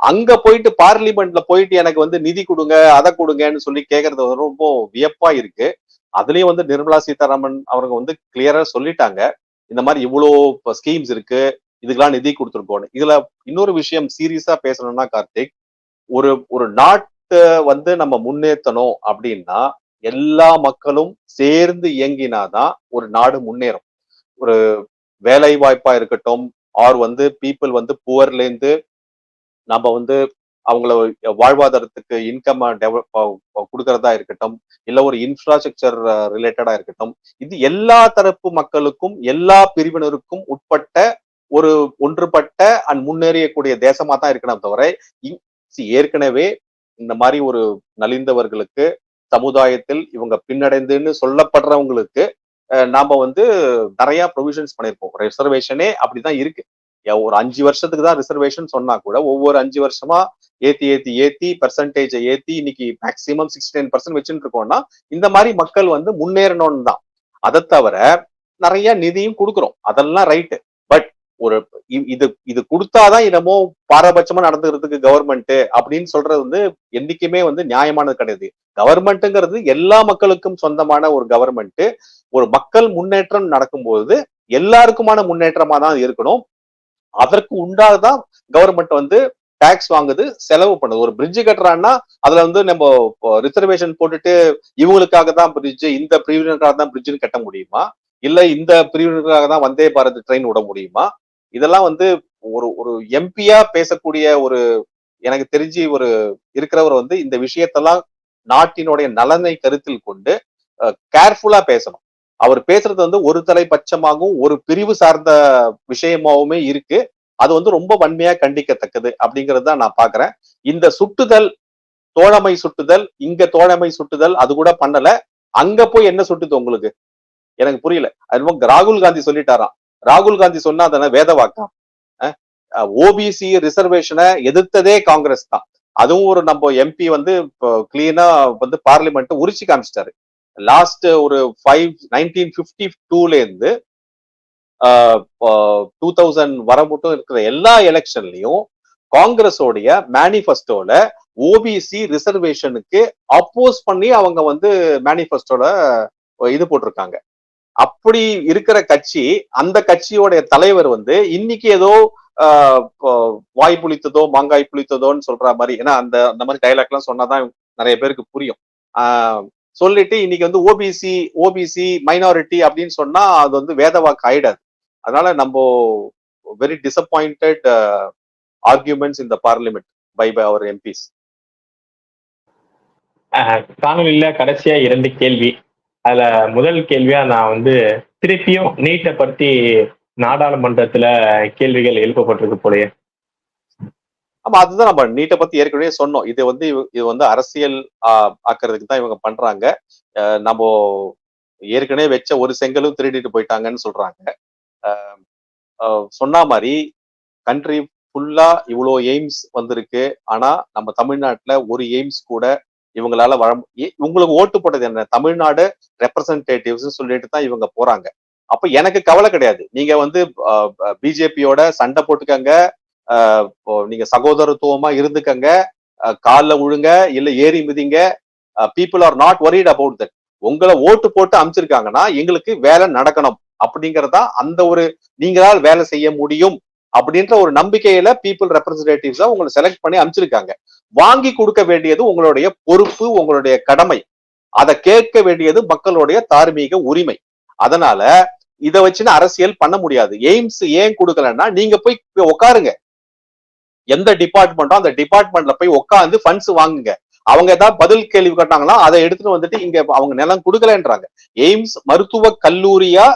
அங்க போயிட்டு பார்லிமெண்ட்ல போயிட்டு எனக்கு வந்து நிதி கொடுங்க அதை கொடுங்கன்னு சொல்லி கேக்குறது வந்து ரொம்ப வியப்பா இருக்கு. அதுலயும் வந்து நிர்மலா சீதாராமன் அவங்க வந்து கிளியரா சொல்லிட்டாங்க. இந்த மாதிரி இவ்வளோ ஸ்கீம்ஸ் இருக்கு இதுக்கெல்லாம் நிதி கொடுத்துருக்கோம் இதுல இன்னொரு விஷயம் சீரியஸா பேசணும்னா கார்த்திக் ஒரு ஒரு நாட் வந்து நம்ம முன்னேற்றணும் அப்படின்னா எல்லா மக்களும் சேர்ந்து இயங்கினாதான் ஒரு நாடு முன்னேறும். ஒரு வேலை வாய்ப்பா இருக்கட்டும் ஆர் வந்து பீப்புள் வந்து புவர்லேருந்து நம்ம வந்து அவங்கள வாழ்வாதாரத்துக்கு இன்கம் கொடுக்கறதா இருக்கட்டும் இல்ல ஒரு இன்ஃப்ராஸ்ட்ரக்சர் ரிலேட்டடா இருக்கட்டும் இது எல்லா தரப்பு மக்களுக்கும் எல்லா பிரிவினருக்கும் உட்பட்ட ஒரு ஒன்றுபட்ட அண்ட் முன்னேறியக்கூடிய தேசமா தான் இருக்கணும் தவிர இ- ஏற்கனவே இந்த மாதிரி ஒரு நலிந்தவர்களுக்கு சமுதாயத்தில் இவங்க பின்னடைந்துன்னு சொல்லப்படுறவங்களுக்கு நாம வந்து நிறைய ப்ரொவிஷன்ஸ் பண்ணியிருப்போம் ரிசர்வேஷனே அப்படிதான் இருக்கு. ஒரு அஞ்சு வருஷத்துக்கு தான் ரிசர்வேஷன் சொன்னா கூட ஒவ்வொரு அஞ்சு வருஷமா ஏத்தி ஏத்தி ஏத்தி பெர்சன்டேஜ் ஏத்தி இன்னைக்கு மேக்சிமம் சிக்ஸ்டி நைன் பர்சன்ட் வச்சுட்டு இருக்கோம்னா இந்த மாதிரி மக்கள் வந்து முன்னேறணும்னு தான். அதை தவிர நிறைய நிதியும் கொடுக்குறோம். அதெல்லாம் ரைட்டு ஒரு இ- இது இது கொடுத்தாதான் என்னமோ பாரபட்சமா நடந்துக்கிறதுக்கு கவர்மெண்ட் அப்படின்னு சொல்றது வந்து என்னைக்குமே வந்து நியாயமானது கிடையாது. கவர்மெண்ட்டுங்கிறது எல்லா மக்களுக்கும் சொந்தமான ஒரு கவர்மெண்ட் ஒரு மக்கள் முன்னேற்றம் நடக்கும்போது எல்லாருக்குமான முன்னேற்றமா தான் இருக்கணும். அதற்கு உண்டாகதான் கவர்மெண்ட் வந்து டேக்ஸ் வாங்குது செலவு பண்ணுது. ஒரு பிரிட்ஜ் கட்டுறான்னா அதுல வந்து நம்ம ரிசர்வேஷன் போட்டுட்டு இவங்களுக்காக தான் பிரிட்ஜ் இந்த பிரிவினருக்காக தான் பிரிட்ஜ்னு கட்ட முடியுமா? இல்ல இந்த பிரிவினருக்காக தான் வந்தே பாரத் ட்ரெயின் விட முடியுமா? இதெல்லாம் வந்து ஒரு ஒரு எம்பியா பேசக்கூடிய ஒரு எனக்கு தெரிஞ்சு ஒரு இருக்கிறவர் வந்து இந்த விஷயத்தெல்லாம் நாட்டினுடைய நலனை கருத்தில் கொண்டு கேர்ஃபுல்லா பேசணும். அவர் பேசுறது வந்து ஒரு தலைபட்சமாகவும் ஒரு பிரிவு சார்ந்த விஷயமாவுமே இருக்கு. அது வந்து ரொம்ப வன்மையா கண்டிக்கத்தக்கது அப்படிங்கிறது தான் நான் பாக்குறேன். இந்த சுட்டுதல் தோழமை சுட்டுதல் இங்க தோழமை சுட்டுதல் அது கூட பண்ணல. அங்க போய் என்ன சுட்டுது உங்களுக்கு? எனக்கு புரியல. அது ராகுல் காந்தி சொல்லிட்டாராம். ராகுல் காந்தி சொன்னா அதன வேத வாக்கா. ஓபிசி ரிசர்வேஷனை எதிர்த்ததே காங்கிரஸ் தான். அதுவும் ஒரு நம்ம எம்பி வந்து கிளீனா வந்து பார்லிமெண்ட் உரிச்சு காமிச்சிட்டாரு. லாஸ்ட் ஒரு ஃபைவ் நைன்டீன் பிப்டி டூல இருந்து டூ தௌசண்ட் வர மட்டும் இருக்கிற எல்லா எலெக்ஷன்லயும் காங்கிரஸோடைய மேனிஃபெஸ்டோல ஓபிசி ரிசர்வேஷனுக்கு அப்போஸ் பண்ணி அவங்க வந்து மேனிஃபெஸ்டோல இது போட்டிருக்காங்க. அப்படி இருக்கிற கட்சி அந்த கட்சியோடைய தலைவர் வந்து இன்னைக்கு ஏதோ வாய் புளித்ததோ மாங்காய் புளித்ததோன்னு சொல்ற மாதிரி ஏன்னா அந்த அந்த மாதிரி டைலாக் எல்லாம் சொன்னாதான் நிறைய பேருக்கு புரியும். சொல்லிட்டு இன்னைக்கு வந்து ஓபிசி ஓபிசி மைனாரிட்டி அப்படின்னு சொன்னா அது வந்து வேதவாக்கு ஆயிடாது. அதனால நம்ம very disappointed arguments the parliament by by our MPs ah காணொலியில கடைசியா இரண்டு கேள்வி. அதுல முதல் கேள்வியா நான் வந்து திருப்பியும் நீட்டை பத்தி நாடாளுமன்றத்துல கேள்விகள் எழுப்பப்பட்டிருக்கு போலயே. ஆமா அதுதான் நம்ம நீட்டை பத்தி ஏற்கனவே சொன்னோம். இது வந்து இது வந்து அரசியல் ஆக்குறதுக்கு தான் இவங்க பண்றாங்க. நம்ம ஏற்கனவே வச்ச ஒரு செங்கலும் திருடிட்டு போயிட்டாங்கன்னு சொல்றாங்க. சொன்ன மாதிரி கண்ட்ரி ஃபுல்லா இவ்வளோ எய்ம்ஸ் வந்திருக்கு. ஆனா நம்ம தமிழ்நாட்டுல ஒரு எய்ம்ஸ் கூட இவங்களால வர ஏ- உங்களுக்கு ஓட்டு போட்டது என்ன? தமிழ்நாடு ரெப்ரசன்டேட்டிவ்ஸ் சொல்லிட்டு தான் இவங்க போறாங்க. அப்ப எனக்கு கவலை கிடையாது. நீங்க வந்து பிஜேபியோட சண்டை போட்டுக்கங்க இப்போ நீங்க சகோதரத்துவமா இருந்துக்கங்க காலில் விழுங்க இல்ல ஏறி மிதிங்க people are not worried about that உங்களை ஓட்டு போட்டு அமைச்சிருக்காங்கன்னா எங்களுக்கு வேலை நடக்கணும் அப்படிங்கறதா அந்த ஒரு நீங்களால் வேலை செய்ய முடியும் அப்படின்ற ஒரு நம்பிக்கையில பீப்புள் ரெப்ரசன்டேட்டிவ்ஸா உங்களை செலக்ட் பண்ணி அமைச்சிருக்காங்க. வாங்கி கொடுக்க வேண்டியது உங்களுடைய பொறுப்பு உங்களுடைய கடமை. அதை கேட்க வேண்டியது மக்களுடைய தார்மீக உரிமை. அதனால இதை வச்சுன்னு அரசியல் பண்ண முடியாது. எய்ம்ஸ் ஏன் கொடுக்கலன்னா நீங்க போய் உட்காருங்க எந்த டிபார்ட்மெண்ட்டோ அந்த டிபார்ட்மெண்ட்ல போய் உட்காந்து ஃபண்ட்ஸ் வாங்குங்க. அவங்க ஏதாவது பதில் கேள்வி கட்டாங்கன்னா அதை எடுத்துட்டு வந்துட்டு இங்க அவங்க நிலம் கொடுக்கலன்றாங்க. எய்ம்ஸ் மருத்துவ கல்லூரியா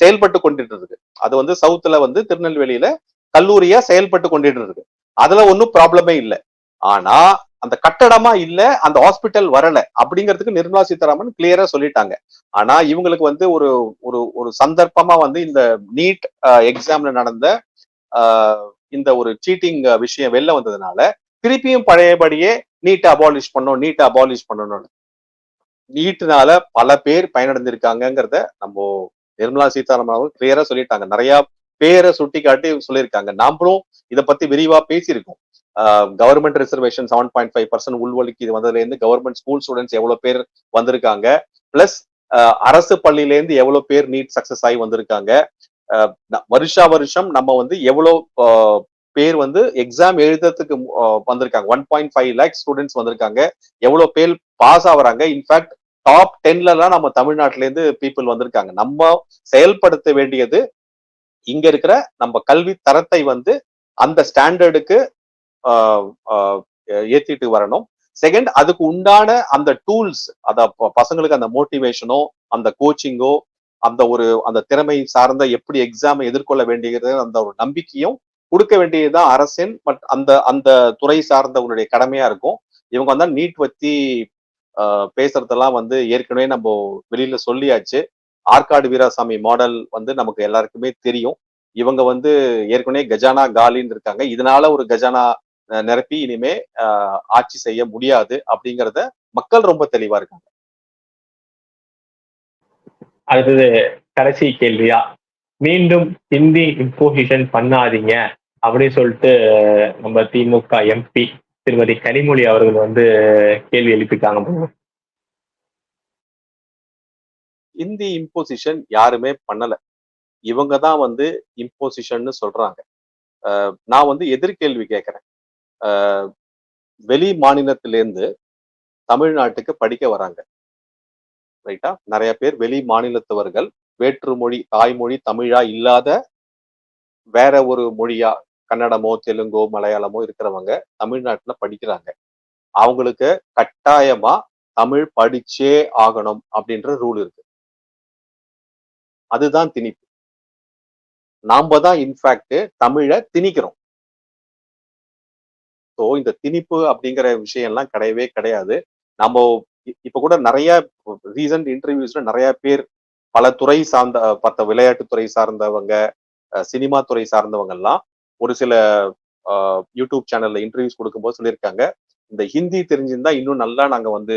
செயல்பட்டு கொண்டுட்டு இருக்கு அது வந்து சவுத்துல வந்து திருநெல்வேலியில கல்லூரியா செயல்பட்டு கொண்டுட்டு இருக்கு அதுல ஒன்றும் ப்ராப்ளமே இல்லை. ஆனா அந்த கட்டடமா இல்ல அந்த ஹாஸ்பிட்டல் வரல அப்படிங்கிறதுக்கு நிர்மலா சீதாராமன் கிளியரா சொல்லிட்டாங்க. ஆனா இவங்களுக்கு வந்து ஒரு ஒரு ஒரு சந்தர்ப்பமா வந்து இந்த நீட் எக்ஸாம்ல நடந்த இந்த ஒரு சீட்டிங் விஷயம் வெளில வந்ததுனால திருப்பியும் பழையபடியே நீட்டை அபாலிஷ் பண்ணணும் நீட்டை அபாலிஷ் பண்ணணும்னு. நீட்டுனால பல பேர் பயனடைந்திருக்காங்கிறத நம்ம நிர்மலா சீதாராமன் அவர்கள் கிளியரா சொல்லிட்டாங்க. நிறைய பேரை சுட்டி காட்டி சொல்லியிருக்காங்க. நாமளும் இதை பத்தி விரிவா பேசியிருக்கோம். Government reservation seven point five percent உள்வொலிக்கு வந்ததுல இருந்து கவர்மெண்ட் ஸ்கூல் ஸ்டூடெண்ட்ஸ் எவ்வளோ பேர் வந்திருக்காங்க? பிளஸ் அரசு பள்ளியிலேருந்து எவ்வளோ பேர் நீட் சக்சஸ் ஆகி வந்திருக்காங்க? வருஷா வருஷம் நம்ம வந்து எவ்வளோ பேர் வந்து எக்ஸாம் எழுதுறதுக்கு வந்திருக்காங்க. One point five lakh students வந்திருக்காங்க. எவ்வளோ பேர் பாஸ் ஆகுறாங்க? இன்ஃபேக்ட் டாப் டென்லலாம் நம்ம தமிழ்நாட்டிலேருந்து பீப்புள் வந்திருக்காங்க. நம்ம செயல்படுத்த வேண்டியது இங்க இருக்கிற நம்ம கல்வி தரத்தை வந்து அந்த ஸ்டாண்டர்டுக்கு ஏத்திட்டு வரணும். செகண்ட் அதுக்கு உண்டான அந்த டூல்ஸ் அத ப- பசங்களுக்கு அந்த மோட்டிவேஷனோ அந்த கோச்சிங்கோ அந்த ஒரு அந்த திறமை சார்ந்த எப்படி எக்ஸாம் எதிர்கொள்ள வேண்டியது அந்த ஒரு நம்பிக்கையும் கொடுக்க வேண்டியதுதான் அரசின் பட் அந்த அந்த துறை சார்ந்த உன்னுடைய கடமையா இருக்கும். இவங்க வந்து நீட் பத்தி ஆஹ், பேசுறதெல்லாம் வந்து ஏற்கனவே நம்ம வெளியில சொல்லியாச்சு. ஆற்காடு வீராசாமி மாடல் வந்து நமக்கு எல்லாருக்குமே தெரியும். இவங்க வந்து ஏற்கனவே கஜானா காலின்னு இருக்காங்க. இதனால ஒரு கஜானா நிரப்பி இனிமே ஆட்சி செய்ய முடியாது அப்படிங்கறத மக்கள் ரொம்ப தெளிவா இருக்காங்க. அடுத்தது கடைசி கேள்வியா? மீண்டும் ஹிந்தி இம்போசிஷன் பண்ணாதீங்க அப்படின்னு சொல்லிட்டு நம்ம திமுக எம்பி திருமதி கனிமொழி அவர்கள் வந்து கேள்வி எழுப்பிட்டாங்க bro. இந்தி இம்போசிஷன் யாருமே பண்ணல. இவங்க தான் வந்து இம்போசிஷன்னு சொல்றாங்க. நான் வந்து எதிர்கேள்வி கேட்கிறேன். வெளி மாநிலத்திலேருந்து தமிழ்நாட்டுக்கு படிக்க வராங்க. ரைட்டா? நிறைய பேர் வெளி மாநிலத்தவர்கள் வேற்றுமொழி தாய்மொழி தமிழா இல்லாத வேற ஒரு மொழியா கன்னடமோ தெலுங்கோ மலையாளமோ இருக்கிறவங்க தமிழ்நாட்டுல படிக்கிறாங்க. அவங்களுக்கு கட்டாயமா தமிழ் படிச்சே ஆகணும் அப்படின்ற ரூல் இருக்கு. அதுதான் திணிப்பு. நாம தான் இன்ஃபேக்ட் தமிழை திணிக்கிறோம். ஸோ இந்த திணிப்பு அப்படிங்கிற விஷயம் எல்லாம் கிடையவே கிடையாது. நம்ம இ- இப்ப கூட நிறைய ரீசன்ட் இன்டர்வியூஸ்ல நிறைய பேர் பல துறை சார்ந்த பத்த விளையாட்டு துறை சார்ந்தவங்க சினிமா துறை சார்ந்தவங்க எல்லாம் ஒரு சில யூடியூப் சேனல்ல இன்டர்வியூஸ் கொடுக்கும்போது சொல்லியிருக்காங்க. இந்த ஹிந்தி தெரிஞ்சிருந்தா இன்னும் நல்லா நாங்க வந்து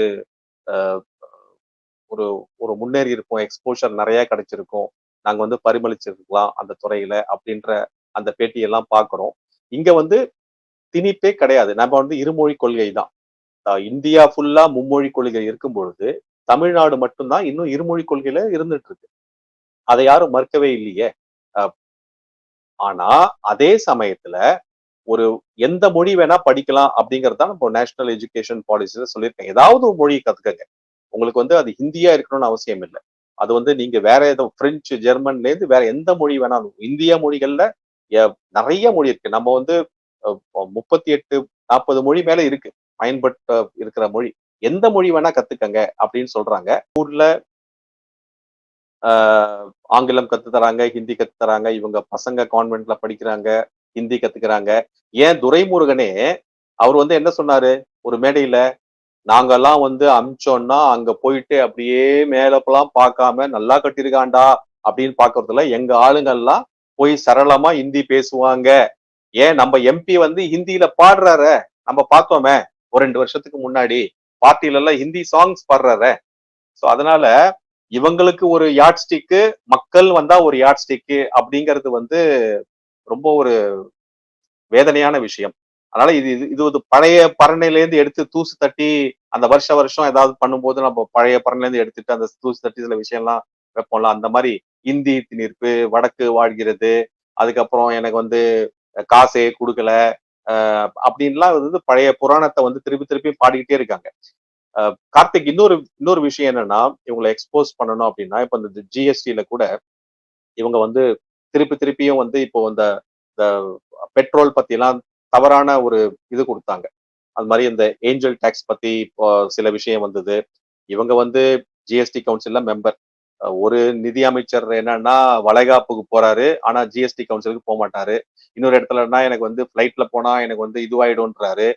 ஒரு ஒரு முன்னேறி இருப்போம். எக்ஸ்போஷர் நிறைய கிடைச்சிருக்கும். நாங்க வந்து பரிமளிச்சிருக்கலாம் அந்த துறையில அப்படின்ற அந்த பேட்டியெல்லாம் பார்க்குறோம். இங்க வந்து திணிப்பே கிடையாது. நம்ம வந்து இருமொழி கொள்கை தான். இந்தியா ஃபுல்லா மும்மொழி கொள்கை இருக்கும் பொழுது தமிழ்நாடு மட்டும்தான் இன்னும் இருமொழி கொள்கையில இருந்துட்டு இருக்கு அதை யாரும் மறுக்கவே இல்லையே. அஹ் ஆனா அதே சமயத்துல ஒரு எந்த மொழி வேணா படிக்கலாம் அப்படிங்கறது தான் நம்ம நேஷனல் எஜுகேஷன் பாலிசியில சொல்லியிருக்கேன். ஏதாவது ஒரு மொழியை கத்துக்கங்க. உங்களுக்கு வந்து அது ஹிந்தியா இருக்கணும்னு அவசியம் இல்லை. அது வந்து நீங்க வேற ஏதோ பிரெஞ்சு ஜெர்மன்ல இருந்து வேற எந்த மொழி வேணாலும் இந்திய மொழிகள்ல நிறைய மொழி இருக்கு. நம்ம வந்து முப்பத்தி எட்டு நாற்பது மொழி மேல இருக்கு. பயன்பட்ட இருக்கிற மொழி. எந்த மொழி வேணா கத்துக்கங்க அப்படின்னு சொல்றாங்க. ஊர்ல ஆஹ் ஆங்கிலம் கத்து தராங்க ஹிந்தி கத்து தராங்க இவங்க பசங்க கான்வென்ட்ல படிக்கிறாங்க ஹிந்தி கத்துக்கிறாங்க. ஏன் துரைமுருகனே அவர் வந்து என்ன சொன்னாரு? ஒரு மேடையில நாங்கெல்லாம் வந்து அமிச்சோம்னா அங்க போயிட்டு அப்படியே மேலப்பெல்லாம் பார்க்காம நல்லா கட்டியிருக்காண்டா அப்படின்னு பாக்குறதுல எங்க ஆளுங்கள்லாம் போய் சரளமா ஹிந்தி பேசுவாங்க. ஏன் நம்ம எம்பி வந்து ஹிந்தியில பாடுறார? நம்ம பார்த்தோமே ஒரு ரெண்டு வருஷத்துக்கு முன்னாடி பார்ட்டில எல்லாம் ஹிந்தி சாங்ஸ் பாடுறார. ஸோ அதனால இவங்களுக்கு ஒரு யாட் ஸ்டிக்கு மக்கள் வந்தா ஒரு யாட் ஸ்டிக்கு அப்படிங்கிறது வந்து ரொம்ப ஒரு வேதனையான விஷயம். அதனால இது இது இது ஒரு பழைய பரணையிலேருந்து எடுத்து தூசு தட்டி அந்த வருஷ வருஷம் ஏதாவது பண்ணும்போது நம்ம பழைய பரணையிலேருந்து எடுத்துட்டு அந்த தூசு தட்டி சில விஷயம்லாம் வைப்போம்ல அந்த மாதிரி இந்தி திணிப்பு வடக்கு வாழ்கிறது அதுக்கப்புறம் எனக்கு வந்து காசே கொடுக்கல. அப்படின்லாம் வந்து பழைய புராணத்தை வந்து திருப்பி திருப்பி பாடிக்கிட்டே இருக்காங்க. கார்த்திக் இன்னொரு இன்னொரு விஷயம் என்னன்னா இவங்களை எக்ஸ்போஸ் பண்ணணும் அப்படின்னா இப்போ இந்த ஜிஎஸ்டியில கூட இவங்க வந்து திருப்பி திருப்பியும் வந்து இப்போ இந்த இந்த பெட்ரோல் பத்திலாம் தவறான ஒரு இது கொடுத்தாங்க. அது மாதிரி இந்த ஏஞ்சல் டேக்ஸ் பத்தி இப்போ சில விஷயம் வந்தது. இவங்க வந்து ஜிஎஸ்டி கவுன்சில்ல மெம்பர் ஒரு நிதி அமைச்சர் என்னன்னா வளைகாப்புக்கு போறாரு. ஆனா ஜிஎஸ்டி கவுன்சிலுக்கு போக மாட்டாரு இன்னொரு இடத்துலன்னா எனக்கு வந்து ஃப்ளைட்ல போனா எனக்கு வந்து இதுவாயிடும்ன்றாரு.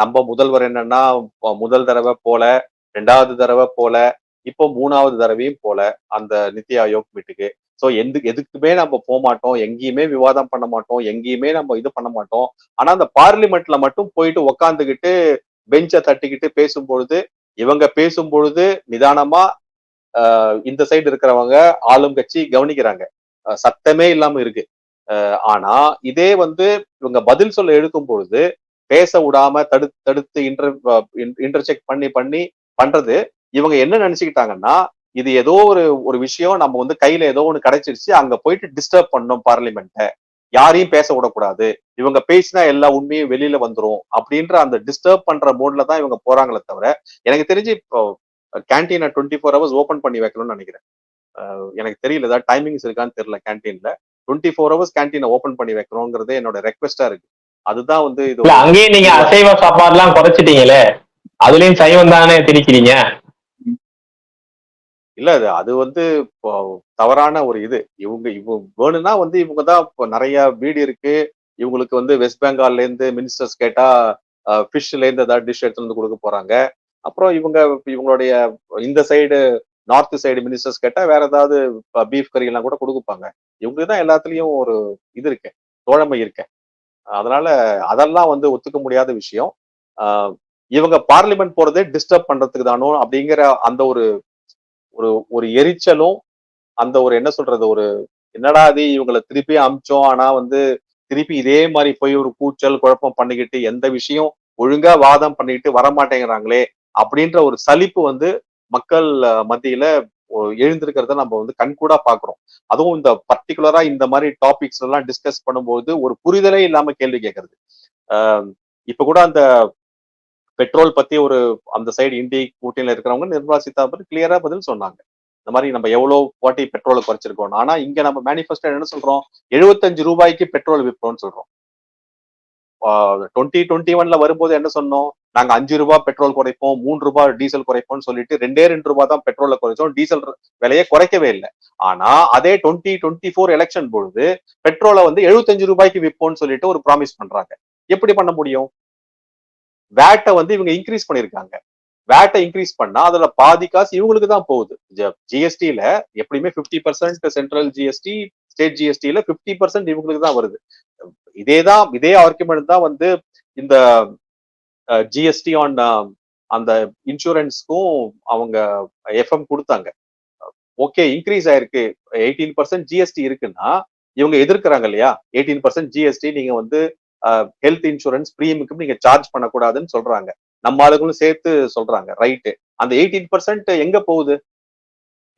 நம்ம முதல்வர் என்னன்னா முதல் தடவை போல ரெண்டாவது தடவை போல இப்போ மூணாவது தடவையும் போல அந்த நித்தி ஆயோக் மீட்டுக்கு ஸோ எந்த எதுக்குமே நம்ம போக மாட்டோம் எங்கேயுமே விவாதம் பண்ண மாட்டோம் எங்கேயுமே நம்ம இது பண்ண மாட்டோம். ஆனா அந்த பார்லிமெண்ட்ல மட்டும் போயிட்டு உக்காந்துக்கிட்டு பெஞ்சை தட்டிக்கிட்டு பேசும் பொழுது இவங்க பேசும் பொழுது நிதானமா இந்த சைடு இருக்கிறவங்க ஆளும் கட்சி கவனிக்கிறாங்க. சத்தமே இல்லாம இருக்கு. ஆனா இதே வந்து இவங்க பதில் சொல்ல எடுக்கும் பொழுது பேச விடாம தடுத்து தடுத்து இன்டர் இன்டர்செக்ட் பண்ணி பண்ணி பண்றது இவங்க என்ன நினைச்சுக்கிட்டாங்கன்னா இது ஏதோ ஒரு ஒரு விஷயம் நம்ம வந்து கையில ஏதோ ஒண்ணு கிடைச்சிருச்சு அங்க போயிட்டு டிஸ்டர்ப் பண்ணோம் பார்லிமெண்ட்டை யாரையும் பேச விடக்கூடாது. இவங்க பேசினா எல்லா உண்மையும் வெளியில வந்துரும் அப்படின்ற அந்த டிஸ்டர்ப் பண்ற மோட்ல தான் இவங்க போறாங்களே தவிர எனக்கு தெரிஞ்சு இப்போ கேன்டீனை டுவெண்ட்டி ஃபோர் ஹவர்ஸ் ஓப்பன் பண்ணி வைக்கணும்னு நினைக்கிறேன். எனக்கு தெரியல ஏதாவது டைமிங்ஸ் இருக்கான்னு தெரியல கேன்டீன்ல டுவெண்ட்டி ஃபோர் ஹவர்ஸ் கேன்டீனை ஓபன் பண்ணி வைக்கணுங்கிறது என்னோட ரெக்வெஸ்டா இருக்கு. அதுதான் வந்து இது அங்கேயும் நீங்க அசைவ சாப்பாடுலாம் குறைச்சிட்டீங்களே அதுலயும் சைவம் தானே திணிக்கிறீங்க? இல்ல அது அது வந்து தவறான ஒரு இது. இவங்க இவங்க வேணும்னா வந்து இவங்க தான் இப்போ நிறைய வீடு இருக்கு. இவங்களுக்கு வந்து வெஸ்ட் பெங்கால்ல இருந்து மினிஸ்டர்ஸ் கேட்டா ஃபிஷ்ல இருந்து ஏதாவது டிஷ் எடுத்து வந்து கொடுக்க போறாங்க. அப்புறம் இவங்க இவங்களுடைய இந்த சைடு நார்த் சைடு மினிஸ்டர்ஸ் கேட்டா வேற ஏதாவது பீஃப் கறி எல்லாம் கூட கொடுப்பாங்க இவங்களுக்கு தான் எல்லாத்துலேயும் ஒரு இது இருக்கு தோழமை இருக்கு. அதனால அதெல்லாம் வந்து ஒத்துக்க முடியாத விஷயம். இவங்க பார்லிமெண்ட் போறதே டிஸ்டர்ப் பண்றதுக்கு தானோ அப்படிங்கிற அந்த ஒரு ஒரு ஒரு எரிச்சலும் அந்த ஒரு என்ன சொல்றது ஒரு என்னடா அது இவங்களை திருப்பி அமிச்சோம் ஆனா வந்து திருப்பி இதே மாதிரி போய் ஒரு கூச்சல் குழப்பம் பண்ணிக்கிட்டு எந்த விஷயம் ஒழுங்கா வாதம் பண்ணிக்கிட்டு வரமாட்டேங்கிறாங்களே அப்படின்ற ஒரு சலிப்பு வந்து மக்கள் மத்தியில எழுந்திருக்கிறத நம்ம வந்து கண்கூடா பாக்குறோம். அதுவும் இந்த பர்டிகுலரா இந்த மாதிரி டாபிக்ஸ் எல்லாம் டிஸ்கஸ் பண்ணும்போது ஒரு புரிதலே இல்லாம கேள்வி கேட்கறது இப்ப கூட அந்த பெட்ரோல் பத்தி ஒரு அந்த சைடு இண்டி கூட்டணியில இருக்கிறவங்க நிர்மலா சீதாராமன் கிளியரா பதில் சொன்னாங்க. இந்த மாதிரி நம்ம எவ்வளவு வாட்டி பெட்ரோலை குறைச்சிருக்கோம் ஆனா இங்க நம்ம மேனிஃபெஸ்டோ என்ன சொல்றோம்? எழுபத்தஞ்சு ரூபாய்க்கு பெட்ரோல் விற்போம்னு சொல்றோம். டுவெண்ட்டி டுவெண்ட்டி ஒன்ல வரும்போது என்ன சொன்னோம்? நாங்க அஞ்சு ரூபாய் பெட்ரோல் குறைப்போம் மூணு ரூபாய் டீசல் குறைப்போம்னு சொல்லிட்டு ரெண்டே ரெண்டு ரூபாய் தான் பெட்ரோலை குறைச்சோம். டீசல் விலையை குறைக்கவே இல்லை. ஆனா அதே டுவெண்ட்டி டுவெண்ட்டி ஃபோர் எலெக்ஷன் பொழுது பெட்ரோலை வந்து எழுபத்தஞ்சு ரூபாய்க்கு விற்போம்னு சொல்லிட்டு ஒரு ப்ராமிஸ் பண்றாங்க. எப்படி பண்ண முடியும்? வேட்டை வந்து இவங்க இன்க்ரீஸ் பண்ணிருக்காங்க வேட்டை இன்க்ரீஸ் பண்ணா அதுல பாதி காசு இவங்களுக்கு தான் போகுது. ஜிஎஸ்டியில எப்படியுமே fifty percent central GST state ஜிஎஸ்டியில fifty percent இவங்களுக்கு தான் வருது. இதே தான் இதே ஆர்குமெண்ட் தான் வந்து இந்த ஜிஎஸ்டி ஆன் அந்த இன்சூரன்ஸ்க்கும் அவங்க எஃப்எம் கொடுத்தாங்க. ஓகே இன்க்ரீஸ் ஆயிருக்கு. எயிட்டீன் பர்சன்ட் ஜிஎஸ்டி இருக்குன்னா இவங்க எதிர்க்கிறாங்க இல்லையா? எயிட்டீன் பர்சன்ட் ஜிஎஸ்டி நீங்க வந்து ஹெல்த் இன்சூரன்ஸ் ப்ரீமியமுக்கு நீங்க சார்ஜ் பண்ணக்கூடாதுன்னு சொல்றாங்க. நம்ம ஆளுங்களும் சேர்த்து சொல்றாங்க ரைட்டு அந்த எயிட்டீன் பர்சன்ட் எங்க போகுது?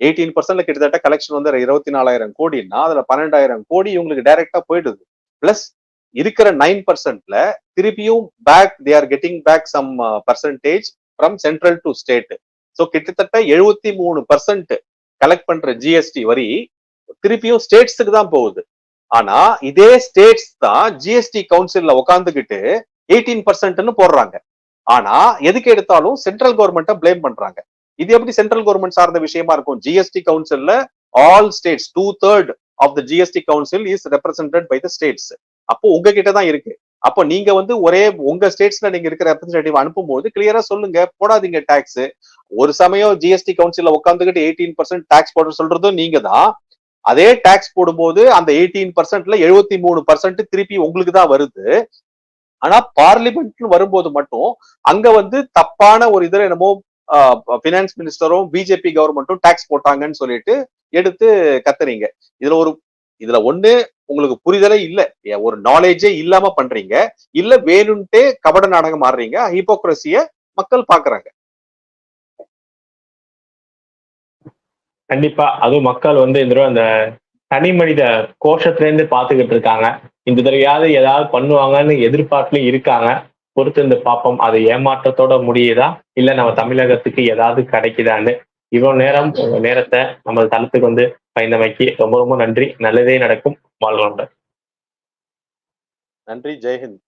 எயிட்டீன் பர்சன்ட்ல கிட்டத்தட்ட கலெக்ஷன் வந்து இருபத்தி நாலாயிரம் கோடின்னா அதுல பன்னெண்டாயிரம் கோடி இவங்களுக்கு டைரக்டா போயிடுது. பிளஸ் இருக்கிற நைன் பர்சன்ட்ல திருப்பியும் back they are getting back some percentage from central to state so கிட்டத்தட்ட எழுபத்தி மூணு பர்சன்ட் கலெக்ட் பண்ற ஜிஎஸ்டி வரி திருப்பியும் ஸ்டேட்ஸுக்கு தான் போகுது. ஆனா இதே ஸ்டேட்ஸ் தான் ஜிஎஸ்டி கவுன்சில்ல உட்காந்துக்கிட்டு எயிட்டீன் பர்சன்ட்னு போடுறாங்க. ஆனா எதுக்கு எடுத்தாலும் சென்ட்ரல் கவர்மெண்ட்டை பிளேம் பண்றாங்க. இது எப்படி சென்ட்ரல் கவர்மெண்ட் சார்ந்த விஷயமா இருக்கும்? GST கவுன்சில்ல all states two third of the GST council is represent by the states அப்போ உங்ககிட்ட தான் இருக்கு. அப்போ நீங்க வந்து ஒரே உங்க ஸ்டேட்ஸ்ல நீங்க இருக்கிற ரெப்ரஸன்டேட்டிவ் அனுப்பும்போது கிளியரா சொல்லுங்க போடாதீங்க டாக்ஸ் ஒரு சமயம் ஜிஎஸ்டி கவுன்சில உட்காந்துக்கிட்டு எயிட்டீன் பர்சன்ட் டாக்ஸ் போட சொல்றதும் நீங்க தான். அதே டாக்ஸ் போடும்போது அந்த எயிட்டீன் பர்சன்ட்ல எழுபத்தி மூணு பர்சன்ட் திருப்பி உங்களுக்கு தான் வருது. ஆனா பார்லிமெண்ட்னு வரும்போது மட்டும் அங்க வந்து தப்பான ஒரு இதில் என்னமோ பினான்ஸ் மினிஸ்டரும் பிஜேபி கவர்மெண்ட்டும் டாக்ஸ் போட்டாங்கன்னு சொல்லிட்டு எடுத்து கத்துறீங்க. இதுல ஒரு இதுல ஒண்ணு உங்களுக்கு புரிதலே இல்ல. ஒரு நாலேஜே இல்லாம பண்றீங்க. இல்ல வேணும்ட்டே கபட நாடகம் ஆடுறீங்க. ஹிப்போக்ரஸிய மக்கள் பாக்குறாங்க. கண்டிப்பா. அதுவும் மக்கள் வந்து இந்த அந்த தனி மனித கோஷத்துல இருந்து பாத்துக்கிட்டு இருக்காங்க. இந்த தடவையாவது ஏதாவது பண்ணுவாங்கன்னு எதிர்பார்ப்புல இருக்காங்க. பொறுத்து இந்த பார்ப்போம் அது ஏமாற்றத்தோட முடியுதா? இல்ல நம்ம தமிழகத்துக்கு ஏதாவது கிடைக்குதான்னு? இவ்வளவு நேரம் நேரத்தை நம்ம தளத்துக்கு வந்து பயந்தமைக்கு ரொம்ப ரொம்ப நன்றி. நல்லதே நடக்கும். வாழ்வாங்க நன்றி ஜெய்ஹிந்த்